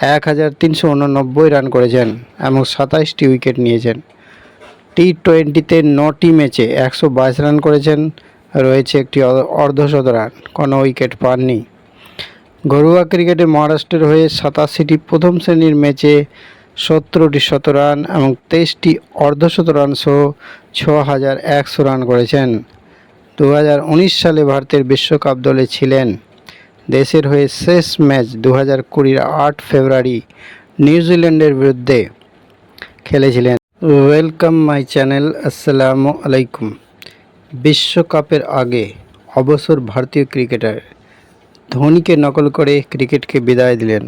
এক হাজার তিনশো উননব্বই রান করেছেন এবং সাতাইশটি উইকেট নিয়েছেন। টি টোয়েন্টিতে নটি ম্যাচে একশো বাইশ রান করেছেন। রয়েছে একটি অর্ধশত রান, কোনো উইকেট পাননি। ঘরোয়া ক্রিকেটে মহারাষ্ট্রের হয়ে সাতাশিটি প্রথম শ্রেণির ম্যাচে সতেরোটি শতরান এবং তেইশটি অর্ধশতরান সহ ছ হাজার একশো রান করেছেন। দু হাজার উনিশ সালে ভারতের বিশ্বকাপ দলে ছিলেন। দেশের হয়ে শেষ ম্যাচ দু হাজার কুড়ির আট ফেব্রুয়ারি নিউজিল্যান্ডের বিরুদ্ধে খেলেছিলেন। ওয়েলকাম মাই চ্যানেল, আসসালামু আলাইকুম। বিশ্বকাপের আগে অবসর ভারতীয় ক্রিকেটার ধোনিকে নকল করে ক্রিকেটকে বিদায় দিলেন।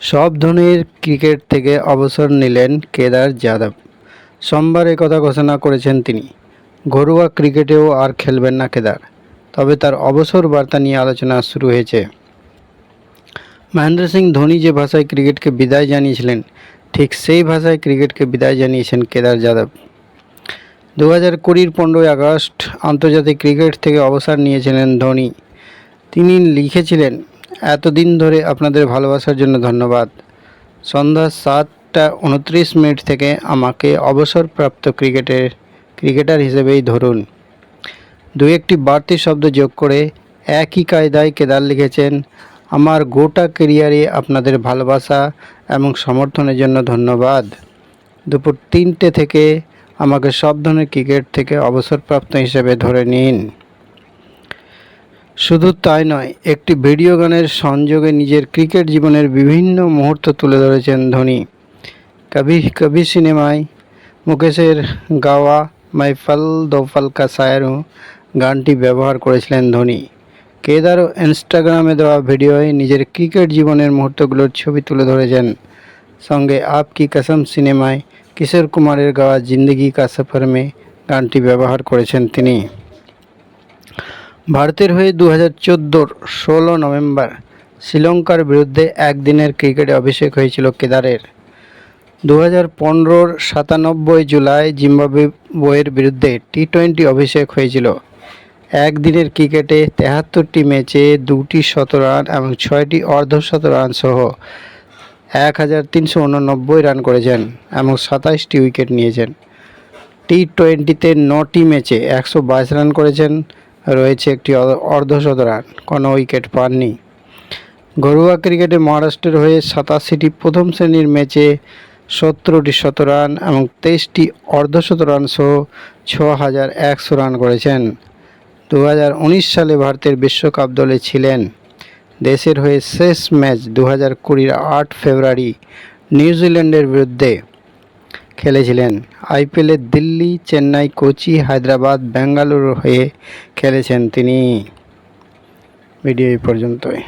সব ধোনির ক্রিকেট থেকে অবসর নিলেন কেদার যাদব। সোমবার কথা ঘোষণা করেছেন তিনি। ঘরোয়া ক্রিকেটেও আর খেলবেন না কেদার। তবে তার অবসর বার্তা নিয়ে আলোচনা শুরু হয়েছে। মহেন্দ্র সিং ধোনি যে ভাষায় ক্রিকেটকে বিদায় জানিয়েছিলেন, ঠিক সেই ভাষায় ক্রিকেটকে বিদায় জানিয়েছেন কেদার যাদব। দু হাজার কুড়ির পনেরোই আগস্ট আন্তর্জাতিক ক্রিকেট থেকে অবসর নিয়েছিলেন ধোনি। তিনি লিখেছিলেন, এতদিন ধরে আপনাদের ভালোবাসার জন্য ধন্যবাদ। সন্ধ্যা সাতটা উনত্রিশ মিনিট থেকে আমাকে অবসরপ্রাপ্ত ক্রিকেটের, ক্রিকেটার হিসেবেই ধরুন। দু একটি বাড়তি শব্দ যোগ করে একই কায়দায় কেদার লিখেছেন, আমার গোটা কেরিয়ারে আপনাদের ভালোবাসা এবং সমর্থনের জন্য ধন্যবাদ। দুপুর তিনটে থেকে আমাকে সব ধরনের ক্রিকেট থেকে অবসরপ্রাপ্ত হিসেবে ধরে নিন। শুধু তাই নয়, একটি ভিডিও গানের সংযোগে নিজের ক্রিকেট জীবনের বিভিন্ন মুহূর্ত তুলে ধরেছেন ধোনি। কবি কবি সিনেমায় মুকেশের গাওয়া মাই ফল দো ফল কা গানটি ব্যবহার করেছিলেন ধোনি। কেদারও ইনস্টাগ্রামে দেওয়া ভিডিওয়ে নিজের ক্রিকেট জীবনের মুহূর্তগুলোর ছবি তুলে ধরেছেন। সঙ্গে আপ কি কসম সিনেমায় কিশোর কুমারের গাওয়া জিন্দগি কা সফর মে গানটি ব্যবহার করেছেন তিনি। ভারতের হয়ে দু হাজার চোদ্দোর ষোলো নভেম্বর শ্রীলঙ্কার বিরুদ্ধে একদিনের ক্রিকেটে অভিষেক হয়েছিল কেদারের। দু হাজার পনেরোর সাতানব্বই জুলাই জিম্বাবুয়ের বিরুদ্ধে টি টোয়েন্টি অভিষেক হয়েছিল। একদিনের ক্রিকেটে তেহাত্তরটি ম্যাচে দুটি শতরান এবং ছয়টি অর্ধশতরান সহ এক হাজার তিনশো উননব্বই রান করেছেন এবং সাতাইশটি উইকেট নিয়েছেন। টি টোয়েন্টিতে নটি ম্যাচে একশো বাইশ রান করেছেন, রয়েছে একটি অ- অর্ধশতরান কোনো উইকেট পাননি। ঘরোয়া ক্রিকেটে মহারাষ্ট্রের হয়ে সাতাশিটি প্রথম শ্রেণির ম্যাচে সতেরোটি শতরান এবং তেইশটি অর্ধশতরান সহ ছ হাজার একশো রান করেছেন। দু হাজার উনিশ সালে ভারতের বিশ্বকাপ দলে ছিলেন। দেশের হয়ে শেষ ম্যাচ দু হাজার কুড়ির আট ফেব্রুয়ারি নিউজিল্যান্ডের বিরুদ্ধে খেলেছিলেন। আইপিএলে দিল্লি, চেন্নাই, কোচি, হায়দ্রাবাদ বেঙ্গালুরু হয়ে খেলেছেন তিনি। ভিডিও এই পর্যন্তই।